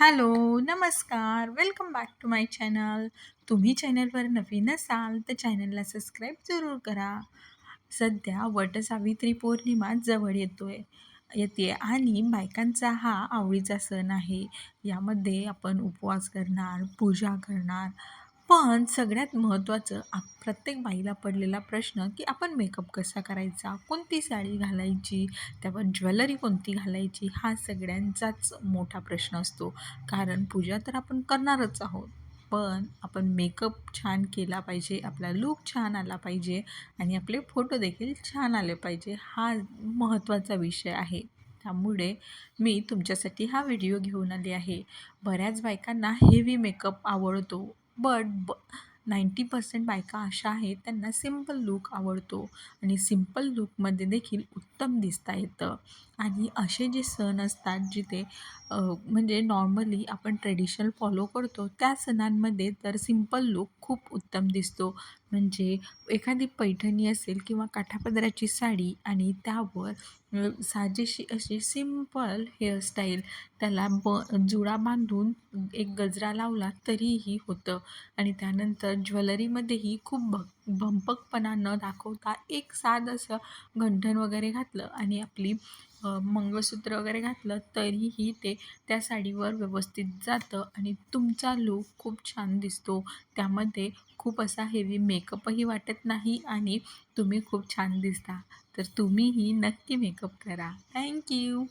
Hello, नमस्कार. Welcome back to my channel. तुम्ही चॅनलवर नवीन असाल तर चॅनलला सबस्क्राईब जरूर करा. सध्या वटसावित्री पौर्णिमा जवळ येतो आहे येते आणि बायकांचा हा आवडीचा सण आहे. यामध्ये आपण उपवास करणार, पूजा करणार. पण सगळ्यात महत्त्वाचं आप प्रत्येक बाईला पडलेला प्रश्न, की आपण मेकअप कसा करायचा? कोणती साडी घालायची? त्यावर ज्वेलरी कोणती घालायची? हा सगळ्यांचाच मोठा प्रश्न असतो. कारण पूजा तर आपण करणारच आहोत. पण आपण मेकअप छान केला पाहिजे, आपला लूक छान आला पाहिजे आणि आपले फोटो देखील छान आले पाहिजे. हा महत्त्वाचा विषय आहे. त्यामुळे मी तुमच्यासाठी हा व्हिडिओ घेऊन आले आहे. बऱ्याच बायकांना हेवी मेकअप आवडतो. बट ब 90% बायका अशा आहेत त्यांना सिंपल लूक आवडतो आणि सिंपल लूकमध्ये देखील उत्तम दिसता येतं. आणि असे जे सण असतात जिथे म्हणजे नॉर्मली आपण ट्रेडिशनल फॉलो करतो त्या सणांमध्ये तर सिंपल लूक खूप उत्तम दिसतो. म्हणजे एखादी पैठणी असेल किंवा काठापदराची साडी आणि त्यावर साजेशी अशी सिंपल हेअरस्टाईल त्याला ब जुडा बांधून एक गजरा लावला तरीही होतं. आणि त्यानंतर ज्वेलरीमध्येही खूप भ भंपकपणा न दाखवता एक साधंसं गंठण वगैरे घातलं आणि आपली मंगळसूत्र वगैरे घातलं तरीही ते त्या साडीवर व्यवस्थित जातं आणि तुमचा लूक खूप छान दिसतो. त्यामध्ये खूप असा हेवी मेकअपही वाटत नाही आणि तुम्ही खूप छान दिसता. तर तुम्हीही नक्की मेकअप करा. थँक्यू